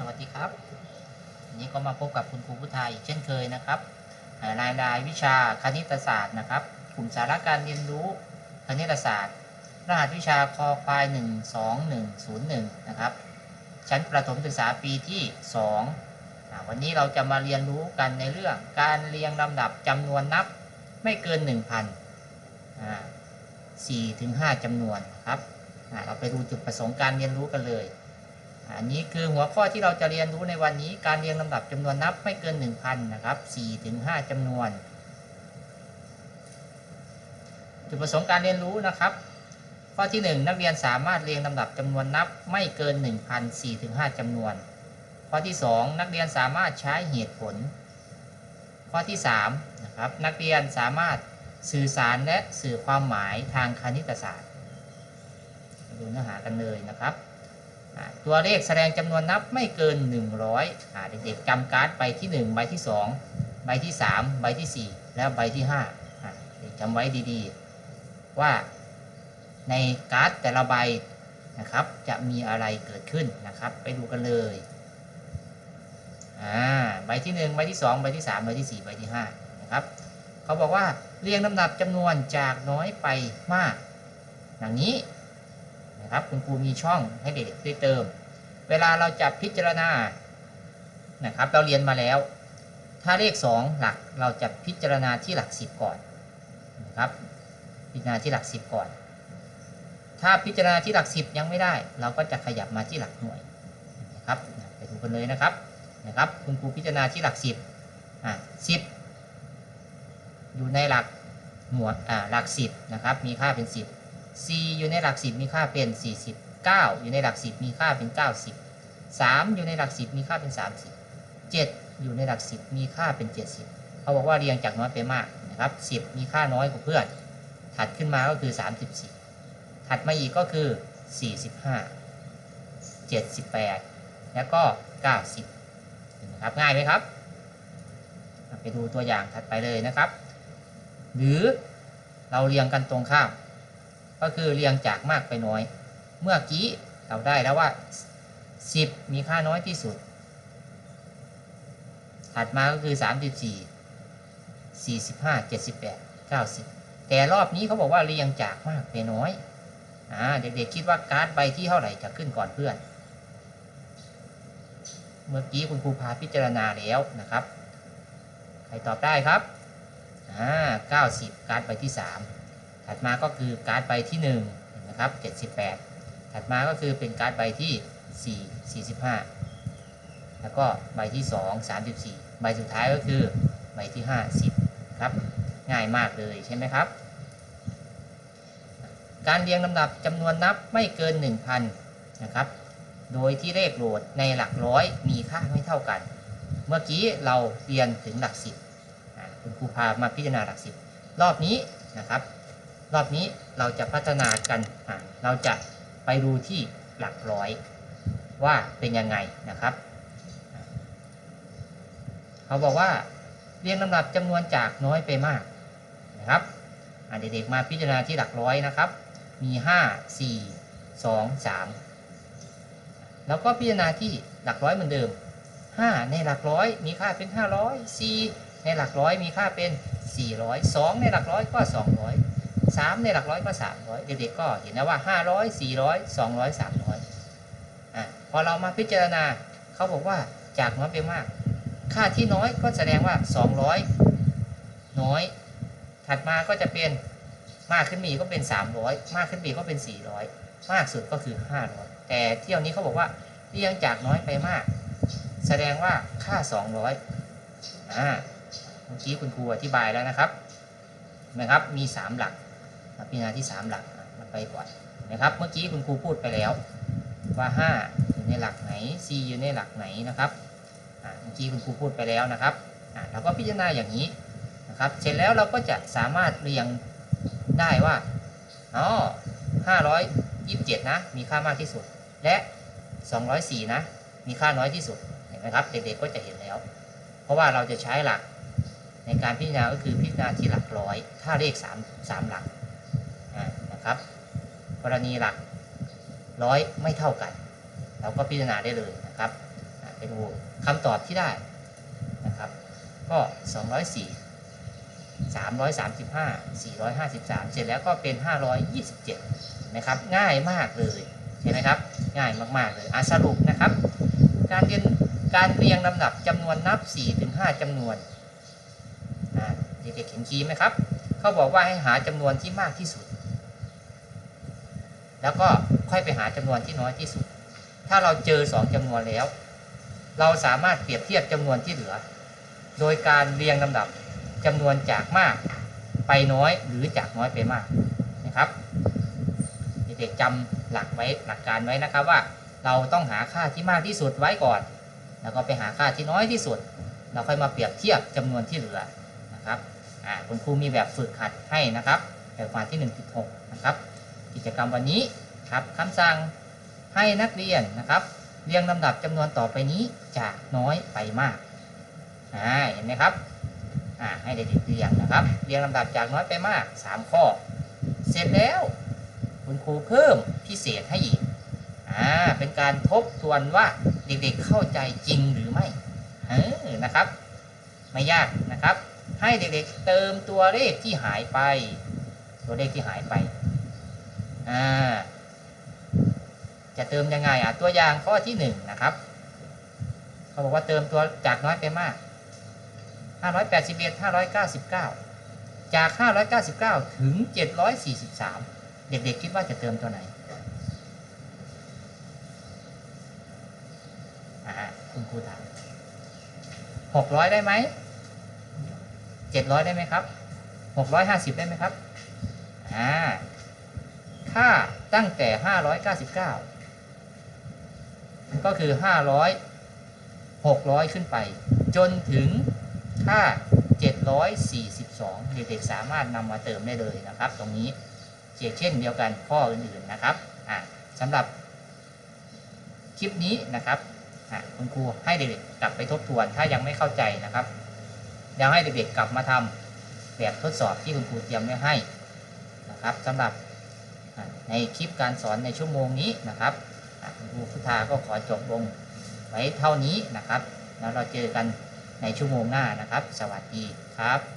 สวัสดีครับวันนี้ก็มาพบกับคุณครูผู้ไทยอีกเช่นเคยนะครับอ่ารายรายวิชาคณิตศาสตร์นะครับ กลุ่มสาระการเรียนรู้คณิตศาสตร์ รหัสวิชาคอควาย 12101 นะครับ ชั้นประถมศึกษาปีที่ 2 วันนี้เราจะมาเรียนรู้กันในเรื่องการเรียงลำดับจำนวนนับไม่เกิน 1,000อ่า4ถึง5จำนวนครับเราไปดูจุดประสงค์การเรียนรู้กันเลย อันนี้คือหัวข้อที่เราจะเรียนรู้ในวันนี้การเรียงลำดับจำนวนนับไม่เกิน 1,000 นะครับ4ถึง5จำนวน จุดประสงค์การเรียนรู้นะครับ ข้อที่ 1 นักเรียนสามารถเรียงลำดับจำนวนนับไม่เกิน 1,000 4ถึง5จำนวน ข้อที่ 2 นักเรียนสามารถใช้เหตุผล ข้อที่3นะครับนักเรียนสามารถสื่อสารและสื่อความหมายทางคณิตศาสตร์ดูเนื้อหากันเลยนะครับ ตัวเลขแสดงจำนวนนับไม่เกิน 100อ่าเด็กๆจำการ์ดใบที่ 1 ใบที่ 2 ใบที่ 3 ใบที่ 4 แล้วใบที่5อ่าเด็กจำไว้ดีๆ ว่าในการ์ดแต่ละใบนะครับ จะมีอะไรเกิดขึ้นนะครับ ไปดูกันเลยอ่าใบที่ 1 ใบที่ 2 ใบที่ 3 ใบที่ 4 ใบที่5นะครับเขาบอกว่าเรียงลำดับจำนวนจากน้อยไปมากอย่างนี้ นะครับ คุณครูมีช่องให้เด็กได้เติม เวลาเราจะพิจารณานะครับ เราเรียนมาแล้ว ถ้าเลข 2 หลักเราจะพิจารณาที่หลัก 10 ก่อนนะครับ พิจารณาที่หลัก 10 ก่อน ถ้าพิจารณาที่หลัก 10 ยังไม่ได้ เราก็จะขยับมาที่หลักหน่วยนะครับไปดูกันเลยนะครับนะครับ คุณครูพิจารณาที่หลัก 10อะ10 อยู่ในหลักหมวดอ่าหลัก 10นะครับ มีค่าเป็น 10 c อยู่ในหลัก 10 มีค่าเป็น 40 9 อยู่ในหลัก 10 มีค่าเป็น 90 3 อยู่ในหลัก 10 มีค่าเป็น 30 7 อยู่ในหลัก 10 มีค่าเป็น 70 เขาบอกว่าเรียงจากน้อยไปมากนะครับ 10 มีค่าน้อยกว่าเพื่อน ถัดขึ้นมาก็คือ 34 ถัดมาอีกก็คือ 45 78 แล้วก็ 90นะครับง่ายไหมครับ ไปดูตัวอย่างถัดไปเลยนะครับ หรือเราเรียงกันตรงข้าม ก็คือเรียงจากมากไปน้อย เมื่อกี้เราได้แล้วว่า 10 มีค่าน้อยที่สุด ถัดมาก็คือ 34 45 78 90 แต่รอบนี้เขาบอกว่าเรียงจากมากไปน้อยอ่าเด็กๆคิดว่าการ์ดใบที่เท่าไหร่จะขึ้นก่อนเพื่อน เมื่อกี้คุณครูพาพิจารณาแล้วนะครับ ใครตอบได้ครับอ่า90 การ์ดใบที่ 3 ถัดมาก็คือการ์ดใบที่1นไหมครับ78 ถัดมาก็คือเป็นการ์ดใบที่ 4 45 แล้วก็ใบที่ 2 34 ใบสุดท้ายก็คือใบที่5 10ครับ ง่ายมากเลยใช่ไหมครับ การเรียงลำดับจำนวนนับไม่เกิน 1,000 นะครับ โดยที่เลขโหลดในหลักร้อยมีค่าไม่เท่ากัน เมื่อกี้เราเรียนถึงหลัก10อ่าคุณครูพามาพิจารณาหลัก10รอบนี้นะครับ รอบนี้เราจะพัฒนากันเราจะไปดูที่หลักร้อยว่าเป็นยังไงนะครับ เขาบอกว่าเรียงลำดับจำนวนจากน้อยไปมากนะครับเด็กๆมาพิจารณาที่หลักร้อยนะครับ มี 5 4 2 3 แล้วก็พิจารณาที่หลักร้อยเหมือนเดิม 5 ในหลักร้อยมีค่าเป็น 500 4 ในหลักร้อยมีค่าเป็น 400 2 ในหลักร้อยก็ 200 3ในหลักร้อยก็300เด็กๆก็เห็นนะว่า500 400 200 300อะพอเรามาพิจารณาเขาบอกว่าจากน้อยไปมาก ค่าที่น้อยก็แสดงว่า200น้อย ถัดมาก็จะเป็นมากขึ้นมีก็เป็น300มากขึ้นมีก็เป็น400มากสุดก็คือ500แต่เที่ยวนี้เขาบอกว่าเรียงจากน้อยไปมาก แสดงว่าค่า200อ่าเมื่อกี้คุณครูอธิบายแล้วนะครับนะครับ มี 3 หลัก พิจารณาที่3หลักมันไปก่อนนะครับ เมื่อกี้คุณครูพูดไปแล้วว่า5อยู่ในหลักไหน c อยู่ในหลักไหนนะครับเมื่อกี้คุณครูพูดไปแล้วนะครับเราก็พิจารณาอย่างนี้นะครับ เสร็จแล้วเราก็จะสามารถเรียงได้ว่าอ๋อ527นะ มีค่ามากที่สุด และ204นะ มีค่าน้อยที่สุด เห็นไหมครับ เด็กๆก็จะเห็นแล้ว เพราะว่าเราจะใช้หลักในการพิจารณาก็คือพิจารณาที่หลักร้อย ถ้าเลข3 3หลัก ครับกรณีหลักร้อยไม่เท่ากัน เราก็พิจารณาได้เลยนะครับอ่าไปดูคำตอบที่ได้นะครับ ก็ 204 335 453 เสร็จแล้วก็เป็น 527นะครับง่ายมากเลยใช่ไหมครับง่ายมากๆเลยอะสรุปนะครับ การเรียนการเรียงลำดับจำนวนนับ 4-5จำนวนเด็กๆเห็นคีย์ไหมครับ เขาบอกว่าให้หาจำนวนที่มากที่สุด แล้วก็ค่อยไปหาจำนวนที่น้อยที่สุด ถ้าเราเจอ2จำนวนแล้ว เราสามารถเปรียบเทียบจำนวนที่เหลือ โดยการเรียงลำดับจำนวนจากมากไปน้อยหรือจากน้อยไปมากนะครับเด็กๆจำหลักไว้หลักการไว้นะครับว่าเราต้องหาค่าที่มากที่สุดไว้ก่อน แล้วก็ไปหาค่าที่น้อยที่สุด เราค่อยมาเปรียบเทียบจำนวนที่เหลือนะครับคุณครูมีแบบฝึกหัดให้นะครับแบบฟานที่ 1.6 นะครับ กิจกรรมวันนี้ครับคำสั่งให้นักเรียนนะครับ เรียงลำดับจำนวนต่อไปนี้จากน้อยไปมากอ่าเห็นไหมครับอ่าให้เด็กๆเรียงนะครับ เรียงลำดับจากน้อยไปมาก 3 ข้อ เสร็จแล้วคุณครูเพิ่มพิเศษให้อีกอ่าเป็นการทบทวนว่าเด็กๆเข้าใจจริงหรือไม่เออนะครับ ไม่ยากนะครับ ให้เด็กๆเติมตัวเลขที่หายไป ตัวเลขที่หายไป จะเติมยังไงอะตัวอย่างข้อที่หนึ่งนะครับ เขาบอกว่าเติมตัวจากน้อยไปมาก 581 599 จาก 599 ถึง 743 เด็กๆคิดว่าจะเติมตัวไหนอ่าคุณครูถาม600 ได้ไหม 700 ได้ไหมครับ 650 ได้ไหมครับ อ่า ค่าตั้งแต่ 599 ก็คือ 500 600 ขึ้นไป จนถึงค่า 742 เด็กๆสามารถนำมาเติมได้เลยนะครับ ตรงนี้เช่นเช่นเดียวกันข้ออื่นๆนะครับสำหรับคลิปนี้นะครับคุณครูให้เด็กๆกลับไปทบทวนถ้ายังไม่เข้าใจนะครับยังให้เด็กๆกลับมาทำแบบทดสอบที่คุณครูเตรียมไว้ให้นะครับสำหรับ ในคลิปการสอนในชั่วโมงนี้นะครับคุณครูพุทธาก็ขอจบลงไว้เท่านี้นะครับ แล้วเราเจอกันในชั่วโมงหน้านะครับ สวัสดีครับ